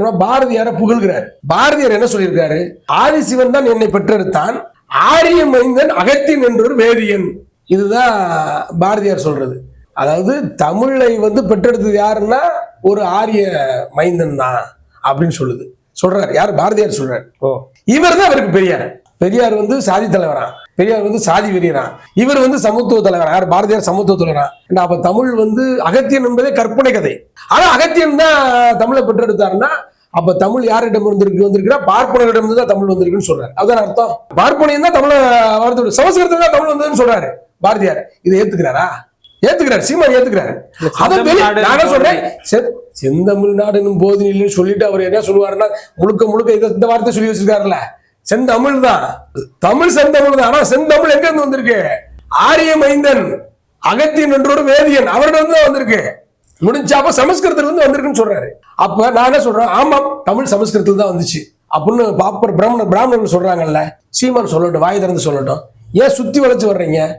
பாரதியார புகழ்கிறார். பாரதியார் என்ன சொல்லியிருக்காரு? ஆதிசிவன் தான் என்னை பெற்றெடுத்தான். ஆரிய மைந்தன் அகத்தின் என்றொரு வேதியன். இதுதான் பாரதியார் சொல்றது. அதாவது தமிழை வந்து பெற்றெடுத்தது யாருன்னா ஒரு ஆரிய மைந்தன் தான் அப்படின்னு சொல்லுது. சொல்றாரு. யார்? பாரதியார் சொல்றாரு. இவர் தான் அவருக்கு பெரியார். பெரியார் வந்து சாதி தலைவரா. பெரியார் வந்து சாதி வெறியரா இவர் வந்து சமத்துவ தலைவரா? யார்? பாரதியார் சமத்துவ தலைவரா? அப்ப தமிழ் வந்து அகத்தியன் என்பதே கற்பனை கதை. ஆனா அகத்தியன் தான் தமிழை பெற்றெடுத்தாருன்னா அப்ப தமிழ் யாரிடம் இருந்திருக்கு வந்திருக்குன்னா பார்ப்பனரிடம் இருந்து தான் தமிழ் வந்திருக்குன்னு சொல்றாரு. அதான் அர்த்தம்? பார்ப்பனியம் தான் தமிழ வளர்த்து சமஸ்கிருதம் தான் தமிழ் வந்ததுன்னு சொல்றாரு பாரதியார். இதை ஏத்துக்கிறாரா? ஏத்துக்கிறாரு சீமான் ஏத்துக்கிறாரு. அதை நான் சொல்றேன்? செந்தமிழ்நாடுன்னு போது இல்லைன்னு சொல்லிட்டு அவர் என்ன சொல்லுவாருன்னா முழுக்க முழுக்க இதை இந்த வார்த்தை சொல்லி வச்சிருக்காருல்ல. செந்தமிழ் தான். தமிழ் செந்தமிழ் தான். ஆனா செந்தமிழ் எங்க இருந்து வந்திருக்கு? ஆரிய மைந்தன் அகத்தியன் என்றொரு வேதியன் அவரிடம் இருந்து தான் வந்திருக்கு. முடிஞ்சா அப்ப சமஸ்கிருதத்துல இருந்து வந்திருக்குன்னு சொல்றாரு. அப்ப நான் என்ன சொல்றேன்? ஆமாம் தமிழ் சமஸ்கிருதத்துல தான் வந்துச்சு. அப்படின்னு பாப்பர் பிராமணர் பிராமணன் சொல்றாங்கல்ல. சீமான் சொல்லட்டும் வாய் திறந்து சொல்லட்டும். ஏன் சுத்தி வளைச்சு வர்றீங்க?